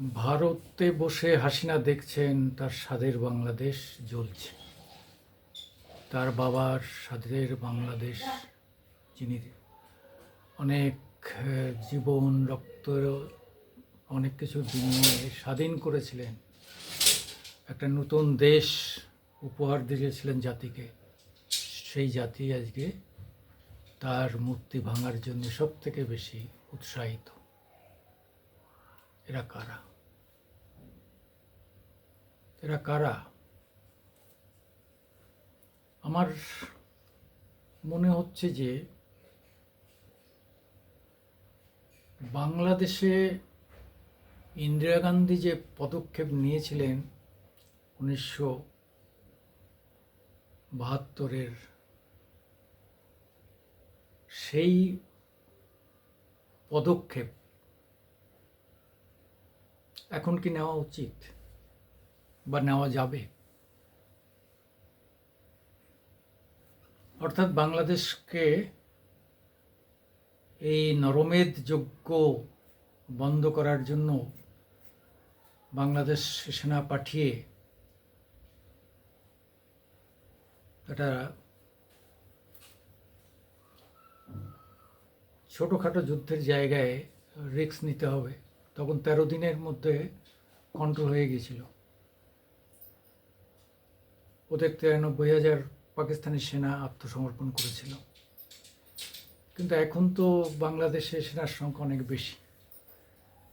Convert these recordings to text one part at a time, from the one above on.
ভারতে বসে হাসিনা দেখছেন, তার স্বাদের বাংলাদেশ জ্বলছে। তার বাবার স্বাদের বাংলাদেশ, যিনি অনেক জীবন, রক্ত, অনেক কিছু বিনিময়ে স্বাধীন করেছিলেন। একটা নতুন দেশ উপহার দিয়েছিলেন জাতিকে। সেই জাতি আজকে তার মূর্তি ভাঙার জন্য সব থেকে বেশি উৎসাহিত। এরা কারা এরা কারা আমার মনে হচ্ছে যে বাংলাদেশে ইন্দিরা গান্ধী যে পদক্ষেপ নিয়েছিলেন উনিশশো বাহাত্তরের, সেই পদক্ষেপ এখন কি নেওয়া উচিত? বা নেওয়া যাবে? অর্থাৎ বাংলাদেশকে এই নরমেদ যজ্ঞ বন্ধ করার জন্য বাংলাদেশ সেনা পাঠিয়ে একটা ছোটোখাটো যুদ্ধের জায়গায় রিস্ক নিতে হবে। তখন তেরো দিনের মধ্যে কন্ট্রোল হয়ে গিয়েছিল। ওদের তিরানব্বই হাজার পাকিস্তানি সেনা আত্মসমর্পণ করেছিল। কিন্তু এখন তো বাংলাদেশে সেনার সংখ্যা অনেক বেশি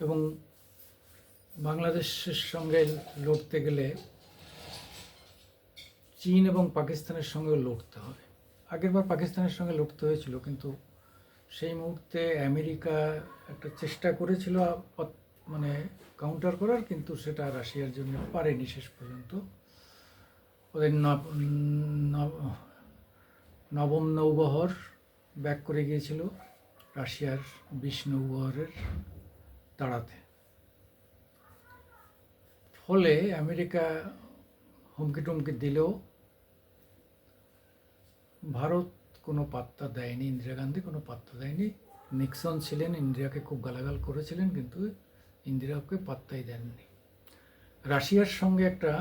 এবং বাংলাদেশের সঙ্গে লড়তে গেলে চীন এবং পাকিস্তানের সঙ্গেও লড়তে হবে। আগেরবার পাকিস্তানের সঙ্গে লড়তে হয়েছিল কিন্তু সেই মুহূর্তে আমেরিকা একটা চেষ্টা করেছিল মানে কাউন্টার করার, কিন্তু সেটা রাশিয়ার জন্য পারেনি শেষ পর্যন্ত। ওদের নব- নব- নবম নৌবহর ব্যাক করে গিয়েছিল রাশিয়ার বিশ নৌবহরের তাড়াতে ফলে আমেরিকা হুমকি টুমকি দিলেও ভারত কোনো পাত্তা দেয়নি ইন্দিরা গান্ধী, কোনো পাত্তা দেয়নি। নিক্সন ছিলেন ইন্দিরাকে খুব গালাগাল করেছিলেন, কিন্তু ইন্দিরাকে পাত্তাই দেননি। রাশিয়ার সঙ্গে একটা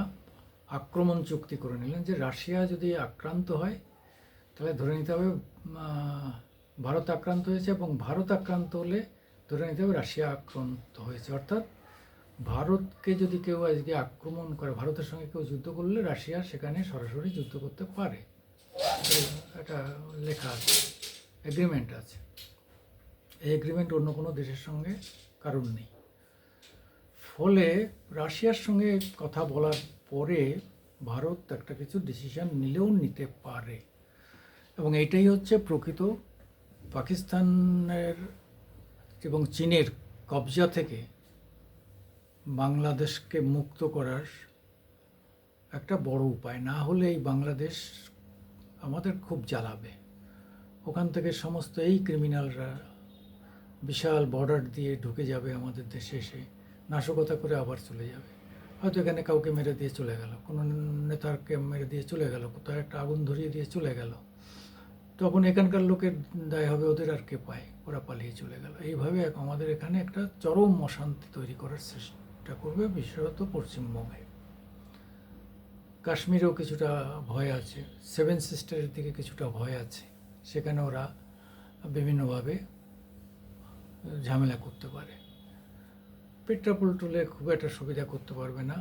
আক্রমণ চুক্তি করে নিলেন যে রাশিয়া যদি আক্রান্ত হয়, তাহলে ধরে নিতে হবে ভারত আক্রান্ত হয়েছে এবং ভারত আক্রান্ত হলে ধরে নিতে হবে রাশিয়া আক্রান্ত হয়েছে। অর্থাৎ ভারতকে যদি কেউ আজকে আক্রমণ করে, ভারতের সঙ্গে কেউ যুদ্ধ করলে রাশিয়া সেখানে সরাসরি যুদ্ধ করতে পারে। একটা লেখা আছে এগ্রিমেন্ট আছে। এই এগ্রিমেন্ট অন্য কোনো দেশের সঙ্গে কারণ নেই। ফলে রাশিয়ার সঙ্গে কথা বলার পরে ভারত একটা কিছু ডিসিশন নিলেও নিতে পারে। এবং এটাই হচ্ছে প্রকৃত পাকিস্তানের এবং চীনের কবজা থেকে বাংলাদেশকে মুক্ত করার একটা বড় উপায়। না হলে এই বাংলাদেশ আমাদের খুব জ্বালাবে। ওখান থেকে সমস্ত এই ক্রিমিনালরা বিশাল বর্ডার দিয়ে ঢুকে যাবে আমাদের দেশে এসে। নাশকতা করে আবার চলে যাবে। হয়তো এখানে কাউকে মেরে দিয়ে চলে গেল, কোনো নেতাকে মেরে দিয়ে চলে গেল, কোথাও একটা আগুন ধরিয়ে দিয়ে চলে গেল। তখন এখানকার লোকের দায় হবে ওদের আর কে পায়? ওরা পালিয়ে চলে গেল। এইভাবে আমাদের এখানে একটা চরম অশান্তি তৈরি করার চেষ্টা করবে বিশেষত পশ্চিমবঙ্গে। কাশ্মীরেও কিছুটা ভয় আছে সেভেন সিস্টারের দিকে কিছুটা ভয় আছে। সেখানে ওরা বিভিন্নভাবে ঝামেলা করতে পারে। পেট্রাপোল টুলে খুব একটা সুবিধা করতে পারবে না।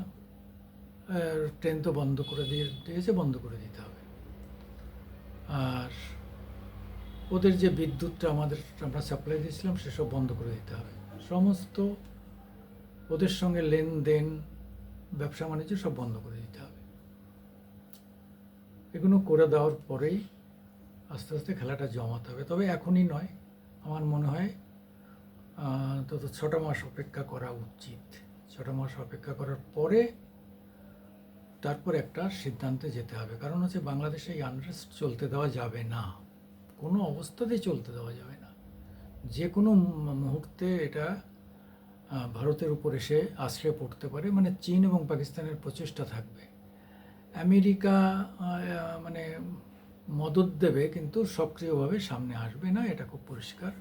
ট্রেন তো বন্ধ করে দিয়ে দিয়েছে, বন্ধ করে দিতে হবে। আর ওদের যে বিদ্যুৎটা আমাদের, আমরা সাপ্লাই দিয়েছিলাম, সেসব বন্ধ করে দিতে হবে। সমস্ত ওদের সঙ্গে লেনদেন ব্যবসা বাণিজ্য সব বন্ধ করে দিতে হবে। এগুলো করে দেওয়ার পরেই আস্তে আস্তে খেলাটা জমাতে হবে। তবে এখনই নয়। আমার মনে হয় তত ছটা মাস অপেক্ষা করা উচিত। ছটা মাস অপেক্ষা করার পরে তারপর একটা সিদ্ধান্তে যেতে হবে। কারণ হচ্ছে বাংলাদেশে এই আনরেস্ট চলতে দেওয়া যাবে না। কোনো অবস্থাতেই চলতে দেওয়া যাবে না। যে কোনো মুহূর্তে এটা ভারতের উপর এসে আশ্রয় পড়তে পারে। মানে চীন এবং পাকিস্তানের প্রচেষ্টা থাকবে। আমেরিকা মানে মদত দেবে কিন্তু সক্রিয়ভাবে সামনে আসবে না, এটা খুব পরিষ্কার।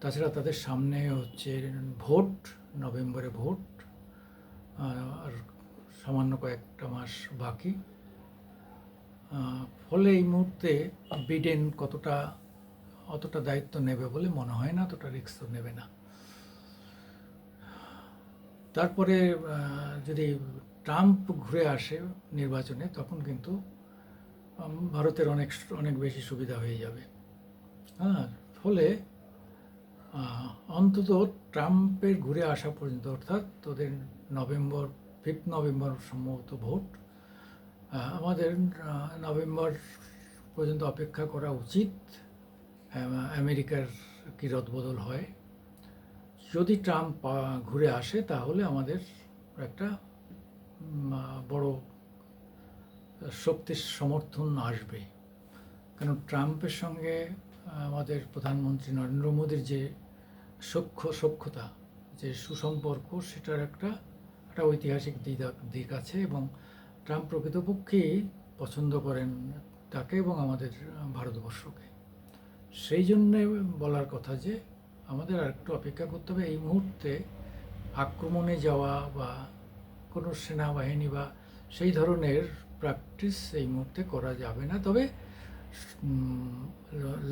তাছাড়া তাদের সামনে হচ্ছে ভোট, নভেম্বরে ভোট আর সামান্য কয়েকটা মাস বাকি। ফলে এই মুহূর্তে বিডেন কতটা, অতটা দায়িত্ব নেবে বলে মনে হয় না, অতটা রিস্ক নেবে না। তারপরে যদি ট্রাম্প ঘুরে আসে নির্বাচনে, তখন কিন্তু ভারতের অনেক অনেক বেশি সুবিধা হয়ে যাবে। হ্যাঁ ফলে অন্তত ট্রাম্পের ঘুরে আসা পর্যন্ত, অর্থাৎ তোদের নভেম্বর, ফিফথ নভেম্বর সম্ভবত ভোট আমাদের নভেম্বর পর্যন্ত অপেক্ষা করা উচিত আমেরিকার কি রদবদল হয়। যদি ট্রাম্প ঘুরে আসে, তাহলে আমাদের একটা বড় শক্তির সমর্থন আসবে। কারণ ট্রাম্পের সঙ্গে আমাদের প্রধানমন্ত্রী নরেন্দ্র মোদীর যে সখ্য সখ্যতা যে সুসম্পর্ক, সেটার একটা একটা ঐতিহাসিক দিক আছে এবং ট্রাম্প প্রকৃতপক্ষেই পছন্দ করেন তাকে এবং আমাদের ভারতবর্ষকে। সেই জন্যে বলার কথা যে, আমাদের আর একটু অপেক্ষা করতে হবে। এই মুহূর্তে আক্রমণে যাওয়া বা কোনো সেনাবাহিনী বা সেই ধরনের প্র্যাকটিস এই মুহূর্তে করা যাবে না। তবে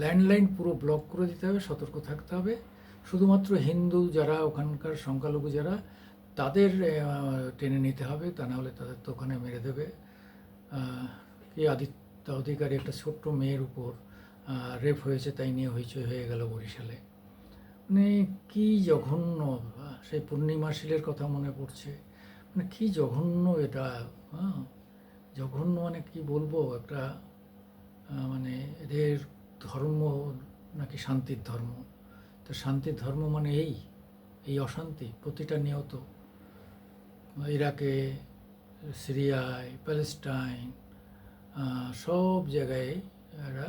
ল্যান্ডলাইন পুরো ব্লক করে দিতে হবে, সতর্ক থাকতে হবে। শুধুমাত্র হিন্দু যারা, ওখানকার সংখ্যালঘু যারা, তাদের টেনে নিতে হবে। তা না হলে তাদের তো ওখানে মেরে দেবে। কি আদিত্য অধিকারী একটা ছোট্ট মেয়ের উপর রেপ হয়েছে, তাই নিয়ে হইচই হয়ে গেল বরিশালে। মানে কি জঘন্য, সেই পূর্ণিমা শিলের কথা মনে পড়ছে। মানে কি জঘন্য এটা হ্যাঁ? জঘন্য মানে কি বলব? একটা মানে এদের ধর্ম নাকি শান্তির ধর্ম। তো শান্তির ধর্ম মানে এই এই অশান্তি, প্রতিটা নিয়ত ইরাকে, সিরিয়ায়, প্যালেস্টাইন সব জায়গায় এরা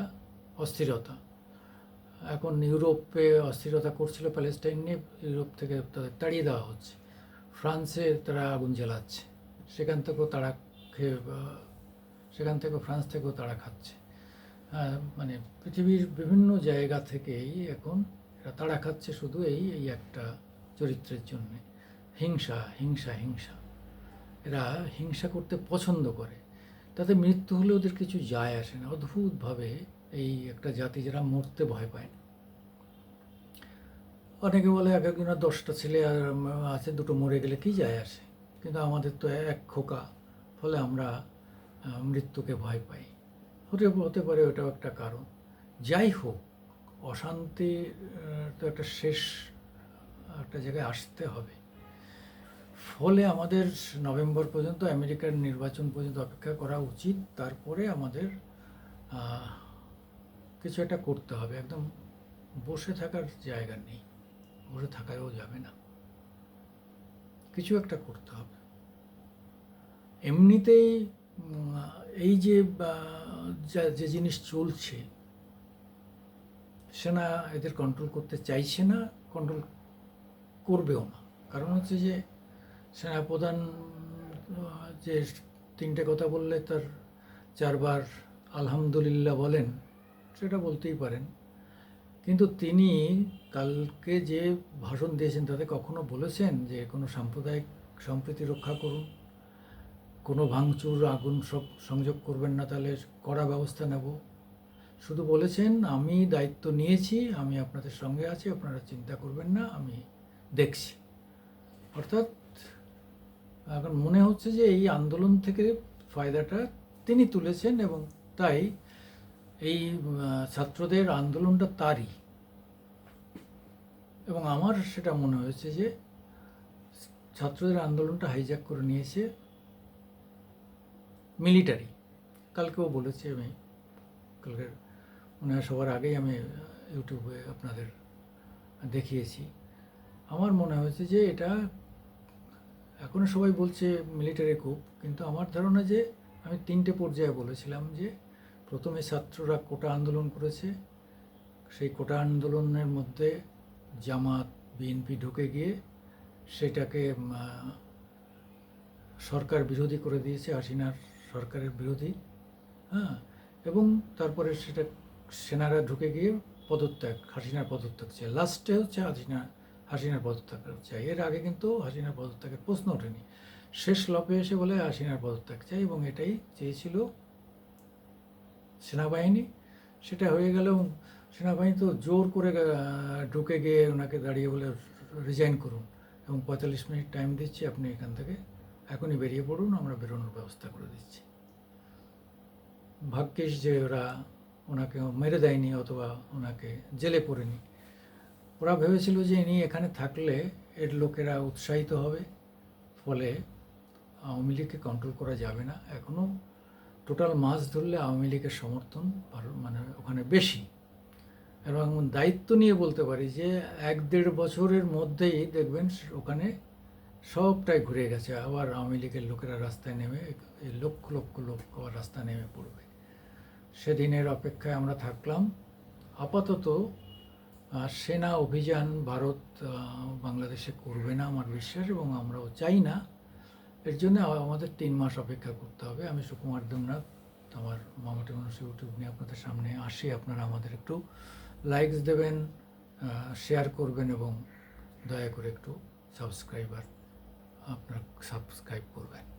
অস্থিরতা। এখন ইউরোপে অস্থিরতা করছিল প্যালেস্টাইন নিয়ে, ইউরোপ থেকে তাদের তাড়িয়ে দেওয়া হচ্ছে। ফ্রান্সে তারা আগুন জ্বালাচ্ছে। সেখান থেকেও তারা খেয়ে সেখান থেকেও ফ্রান্স থেকেও তারা খাচ্ছে। মানে পৃথিবীর বিভিন্ন জায়গা থেকেই এখন এরা তাড়া খাচ্ছে শুধু এই এই একটা চরিত্রের জন্যে। হিংসা হিংসা হিংসা। এরা হিংসা করতে পছন্দ করে। তাতে মৃত্যু হলে ওদের কিছু যায় আসে না। অদ্ভুতভাবে এই একটা জাতি যারা মরতে ভয় পায় না। অনেকে বলে এক একজনের দশটা ছেলে আর আছে, দুটো মরে গেলে কি যায় আসে? কিন্তু আমাদের তো এক খোকা, ফলে আমরা মৃত্যুকে ভয় পাই। হতে হতে পারে ওটাও একটা কারণ। যাই হোক, অশান্তি তো একটা শেষ, একটা জায়গায় আসতে হবে। ফলে আমাদের নভেম্বর পর্যন্ত আমেরিকার নির্বাচন পর্যন্ত অপেক্ষা করা উচিত। তারপরে আমাদের কিছু একটা করতে হবে। একদম বসে থাকার জায়গা নেই। বসে থাকাও যাবে না। কিছু একটা করতে হবে। এমনিতেই এই যে যে জিনিস চলছে, সেনা এদের কন্ট্রোল করতে চাইছে না কন্ট্রোল করবেও না। কারণ হচ্ছে যে, সেনাপ্রধান, যে তিনটে কথা বললে তার চারবার আলহামদুলিল্লাহ বলেন, সেটা বলতেই পারেন। কিন্তু তিনি কালকে যে ভাষণ দিয়েছেন তাতে কখনো বলেছেন যে কোনো সাম্প্রদায়িক সম্প্রীতি রক্ষা করুন, কোনো ভাঙচুর, আগুন সব সংযোগ করবেন না, তাহলে কড়া ব্যবস্থা নেব। শুধু বলেছেন, আমি দায়িত্ব নিয়েছি, আমি আপনাদের সঙ্গে আছি, আপনারা চিন্তা করবেন না, আমি দেখছি। অর্থাৎ এখন মনে হচ্ছে যে এই আন্দোলন থেকে ফায়দাটা তিনি তুলেছেন এবং তাই এই ছাত্রদের আন্দোলনটা তারই। এবং আমার সেটা মনে হয়েছে যে, ছাত্রদের আন্দোলনটা হাইজ্যাক করে নিয়েছে মিলিটারি কালকেও বলেছি আমি কালকের মনে হয় সবার আগেই আমি ইউটিউবে আপনাদের দেখিয়েছি। আমার মনে হয়েছে যে এটা এখনও সবাই বলছে মিলিটারি কুপ কিন্তু আমার ধারণা যে, আমি তিনটে পর্যায়ে বলেছিলাম যে প্রথমে ছাত্ররা কোটা আন্দোলন করেছে। সেই কোটা আন্দোলনের মধ্যে জামাত, বিএনপি ঢুকে গিয়ে সেটাকে সরকার বিরোধী করে দিয়েছে, হাসিনার সরকারের বিরোধী। হ্যাঁ এবং তারপরে সেটা সেনারা ঢুকে গিয়ে পদত্যাগ, হাসিনার পদত্যাগ চেয়ে। লাস্টে হচ্ছে হাসিনা, হাসিনার পদত্যাগ চাই এর আগে কিন্তু হাসিনার পদত্যাগের প্রশ্ন ওঠেনি। শেষ লপে এসে বলে হাসিনার পদত্যাগ চাই এবং এটাই চেয়েছিল সেনাবাহিনী? সেটা হয়ে গেল সেনাবাহিনী তো জোর করে ঢুকে গিয়ে ওনাকে দাঁড়িয়ে বলে, রিজাইন করুন এবং পঁয়তাল্লিশ মিনিট টাইম দিচ্ছি, আপনি এখান থেকে এখনই বেরিয়ে পড়ুন, আমরা বেরোনোর ব্যবস্থা করে দিচ্ছি। ভাগ্যিস যে ওরা ওনাকে মেরে দেয়নি অথবা ওনাকে জেলে পড়েনি। ওরা ভেবেছিল যে ইনি এখানে থাকলে এর লোকেরা উৎসাহিত হবে, ফলে আওয়ামী লীগকে কন্ট্রোল করা যাবে না। এখনও টোটাল মাছ ধরলে আওয়ামী লীগের সমর্থন মানে ওখানে বেশি। এবং দায়িত্ব নিয়ে বলতে পারি যে, এক দেড় বছরের মধ্যেই দেখবেন ওখানে সবটাই ঘুরে গেছে। আবার আওয়ামী লীগের লোকেরা রাস্তায় নেমে লক্ষ লক্ষ লোক আবার রাস্তায় নেমে পড়বে। সেদিনের অপেক্ষায় আমরা থাকলাম। আপাতত সেনা অভিযান ভারত বাংলাদেশে করবে না আমার বিশ্বাস এবং আমরাও চাই না এর জন্য আমাদের তিন মাস অপেক্ষা করতে হবে। আমি সুকুমার দেবনাথ, আমার মামাটি মানুষ ইউটিউব নিয়ে আপনাদের সামনে আসি। আপনারা আমাদের একটু লাইকস দেবেন শেয়ার করবেন এবং দয়া করে একটু সাবস্ক্রাইবার আপনার সাবস্ক্রাইব করবেন।